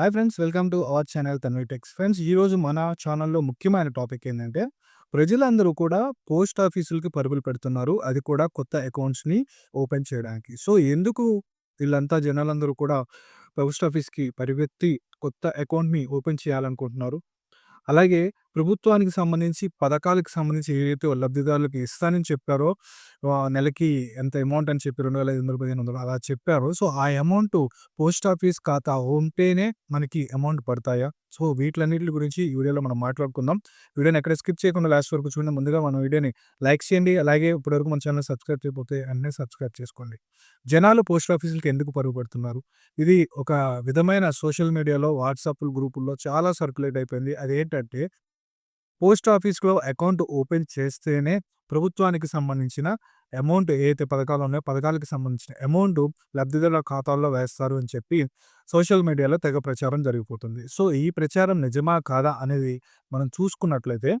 Hi friends welcome to our channel Tanvi techs friends ఈరోజు మన ఛానల్లో ముఖ్యమైన టాపిక్ ఏంటంటే ప్రజలందరూ కూడా పోస్ట్ ఆఫీసులకి పరుగులు పెడుతున్నారు. అది కూడా కొత్త అకౌంట్స్ని ఓపెన్ చేయడానికి. సో ఎందుకు వీళ్ళంతా జనాలందరూ కూడా పోస్ట్ ఆఫీస్కి పరిగెత్తి కొత్త అకౌంట్ని ఓపెన్ చేయాలనుకుంటున్నారు? అలాగే ప్రభుత్వానికి సంబంధించి పథకాలకు సంబంధించి ఏదైతే లబ్ధిదారులకు ఇస్తానని చెప్పారో నెలకి ఎంత అమౌంట్ అని చెప్పి 2500, అలా చెప్పారు సో, ఆ అమౌంట్ పోస్ట్ ఆఫీస్ ఖాతా ఉంటేనే మనకి అమౌంట్ పడతాయా? సో, వీటిలన్నిటి గురించి ఈ వీడియోలో మనం మాట్లాడుకుందాం. వీడియోని ఎక్కడ స్కిప్ చేయకుండా లాస్ట్ వరకు చూడండి. ముందుగా మన వీడియోని లైక్ చేయండి. అలాగే ఇప్పటివరకు మన ఛానల్ సబ్స్క్రైబ్ చేయకపోతే అన్నీ సబ్స్క్రైబ్ చేసుకోండి. జనాలు పోస్ట్ ఆఫీసులకి ఎందుకు పరుగు పెడుతున్నారు? ఇది ఒక విధమైన సోషల్ మీడియాలో వాట్సాప్ గ్రూపుల్లో చాలా సర్క్యులేట్ అయిపోయింది. అదేంటంటే పోస్ట్ ఆఫీస్‌లో అకౌంట్ ఓపెన్ చేస్తేనే ప్రభుత్వానికి సంబంధించిన అమౌంట్ ఏదైతే పథకాలు ఉన్నాయో, పథకాలకు సంబంధించిన అమౌంట్ లబ్ధిదారుల ఖాతాల్లో వేస్తారు అని చెప్పి సోషల్ మీడియాలో తెగ ప్రచారం జరిగిపోతుంది. సో, ఈ ప్రచారం నిజమా? కాదా? అనేది మనం చూసుకున్నట్లయితే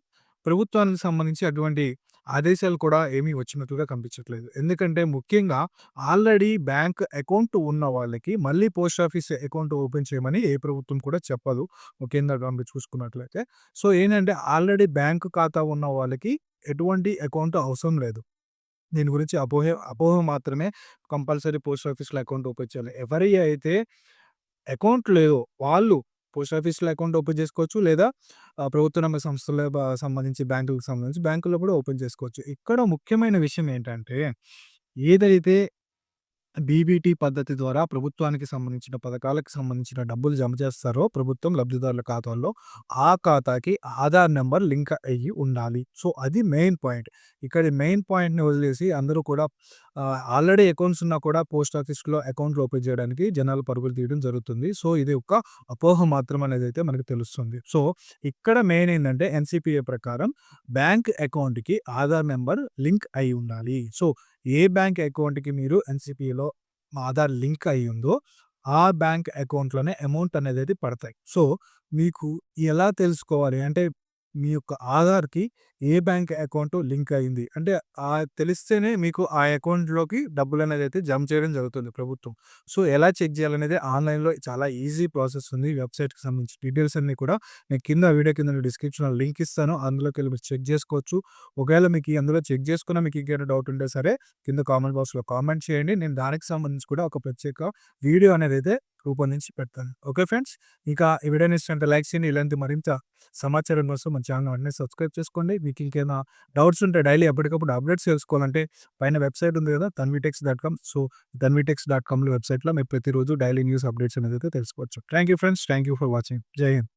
ప్రభుత్వానికి సంబంధించి అటువంటి ఆదేశాలు కూడా ఏమీ వచ్చినట్లుగా కనిపించట్లేదు. ఎందుకంటే ముఖ్యంగా ఆల్రెడీ బ్యాంక్ అకౌంట్ ఉన్న వాళ్ళకి మళ్ళీ పోస్ట్ ఆఫీస్ అకౌంట్ ఓపెన్ చేయమని ఏ ప్రభుత్వం కూడా చెప్పదు. ముఖ్యంగా గమనించి చూసుకున్నట్లయితే. సో, ఏంటంటే ఆల్రెడీ బ్యాంక్ ఖాతా ఉన్న వాళ్ళకి ఎటువంటి అకౌంట్ అవసరం లేదు. దీని గురించి అపోహ అపోహ మాత్రమే కంపల్సరీ పోస్ట్ ఆఫీస్‌లో అకౌంట్ ఓపెన్ చేయాలి. ఎవరి అయితే అకౌంట్ లేదో వాళ్ళు పోస్ట్ ఆఫీస్‌లో అకౌంట్ ఓపెన్ చేసుకోవచ్చు. లేదా ప్రభుత్వ రంగ సంస్థల సంబంధించి బ్యాంకులకు సంబంధించి బ్యాంకుల్లో కూడా ఓపెన్ చేసుకోవచ్చు. ఇక్కడ ముఖ్యమైన విషయం ఏంటంటే ఏదైతే బీబీటీ పద్ధతి ద్వారా ప్రభుత్వానికి సంబంధించిన పథకాలకు సంబంధించిన డబ్బులు జమ చేస్తారో ప్రభుత్వం లబ్ధిదారుల ఖాతాల్లో, ఆ ఖాతాకి ఆధార్ నెంబర్ లింక్ అయ్యి ఉండాలి. సో, అది మెయిన్ పాయింట్. ఇక్కడ మెయిన్ పాయింట్‌ని వదిలేసి అందరూ కూడా ఆల్రెడీ అకౌంట్స్ ఉన్నా కూడా పోస్ట్ ఆఫీస్‌లో అకౌంట్లు ఓపెన్ చేయడానికి జనాలు పరుగులు తీయడం జరుగుతుంది. సో, ఇది ఒక అపోహ మాత్రం అనేది అయితే మనకు తెలుస్తుంది. సో, ఇక్కడ మెయిన్ ఏంటంటే ఎన్సిపిఏ ప్రకారం బ్యాంక్ అకౌంట్‌కి ఆధార్ నెంబర్ లింక్ అయి ఉండాలి. సో, ఏ బ్యాంక్ అకౌంట్‌కి మీరు ఎన్సిపిలో ఆధార్ లింక్ అయ్యుందో ఆ బ్యాంక్ అకౌంట్‌లోనే అమౌంట్ అనేది పడతాయి. సో, మీకు ఎలా తెలుసుకోవాలి? అంటే మీ యొక్క ఆధార్‌కి ఏ బ్యాంక్ అకౌంట్ లింక్ అయింది. అంటే ఆ తెలిస్తేనే మీకు ఆ అకౌంట్‌లోకి డబ్బులు అనేది అయితే జమ చేయడం జరుగుతుంది ప్రభుత్వం. సో, ఎలా చెక్ చేయాలనేది ఆన్‌లైన్‌లో చాలా ఈజీ ప్రాసెస్ ఉంది. వెబ్‌సైట్‌కి సంబంధించి డీటెయిల్స్ అన్నీ కూడా నేను కింద వీడియో కింద డిస్క్రిప్షన్‌లో లింక్ ఇస్తాను. అందులోకెళ్ళి మీరు చెక్ చేసుకోవచ్చు. ఒకవేళ మీకు అందులో చెక్ చేసుకున్న మీకు ఇంకేమైనా డౌట్ ఉంటే సరే కింద కామెంట్ బాక్స్‌లో కామెంట్ చేయండి. నేను దానికి సంబంధించి కూడా ఒక ప్రత్యేక వీడియో అనేది అయితే రూపొందించి పెడతాను. Okay friends. ఇంకా ఈ వీడియోని ఇష్టం లైక్ చేయండి. ఇలాంటి మరింత సమాచారం కోసం మన ఛానల్ అన్నీ సబ్స్క్రైబ్ చేసుకోండి. మీకు ఇంకేమైనా డౌట్స్ ఉంటే డైలీ ఎప్పటికప్పుడు అప్డేట్స్ తెలుసుకోవాలంటే పైన వెబ్‌సైట్ ఉంది కదా! Tanvi techs dot com. So, Tanvi techs dot కామ్‌లో వెబ్‌సైట్‌లో మీరు ప్రతిరోజు డైలీ న్యూస్ అప్డేట్స్ అనేదైతే తెలుసుకోవచ్చు. Thank you friends. Thank you for watching. Jai Hind.